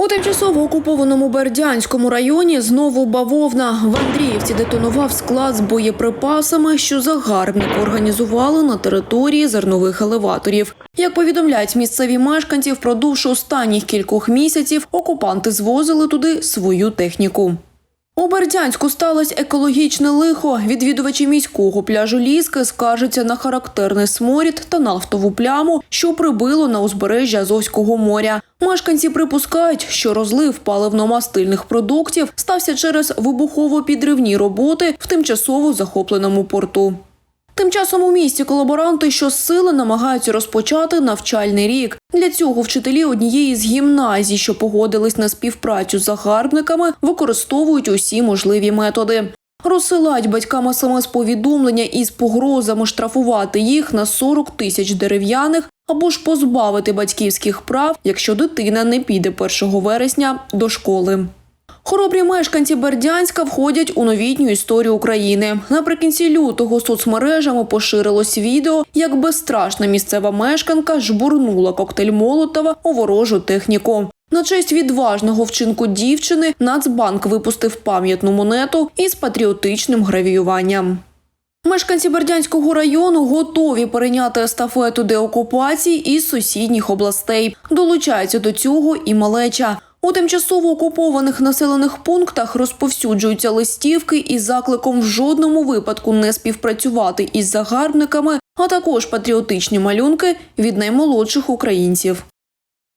У тимчасово окупованому Бердянському районі знову бавовна. В Андріївці детонував склад з боєприпасами, що загарбники організували на території зернових елеваторів. Як повідомляють місцеві мешканці, впродовж останніх кількох місяців окупанти звозили туди свою техніку. У Бердянську сталося екологічне лихо. Відвідувачі міського пляжу Ліски скаржаться на характерний сморід та нафтову пляму, що прибило на узбережжя Азовського моря. Мешканці припускають, що розлив паливно-мастильних продуктів стався через вибухово-підривні роботи в тимчасово захопленому порту. Тим часом у місті колаборанти щосили намагаються розпочати навчальний рік. Для цього вчителі однієї з гімназій, що погодились на співпрацю з загарбниками, використовують усі можливі методи. Розсилають батькам смс-повідомлення із погрозами штрафувати їх на 40 тисяч дерев'яних або ж позбавити батьківських прав, якщо дитина не піде 1 вересня до школи. Хоробрі мешканці Бердянська входять у новітню історію України. Наприкінці лютого соцмережами поширилось відео, як безстрашна місцева мешканка жбурнула коктейль Молотова у ворожу техніку. На честь відважного вчинку дівчини Нацбанк випустив пам'ятну монету із патріотичним гравіюванням. Мешканці Бердянського району готові перейняти естафету деокупації із сусідніх областей. Долучається до цього і малеча. У тимчасово окупованих населених пунктах розповсюджуються листівки із закликом в жодному випадку не співпрацювати із загарбниками, а також патріотичні малюнки від наймолодших українців.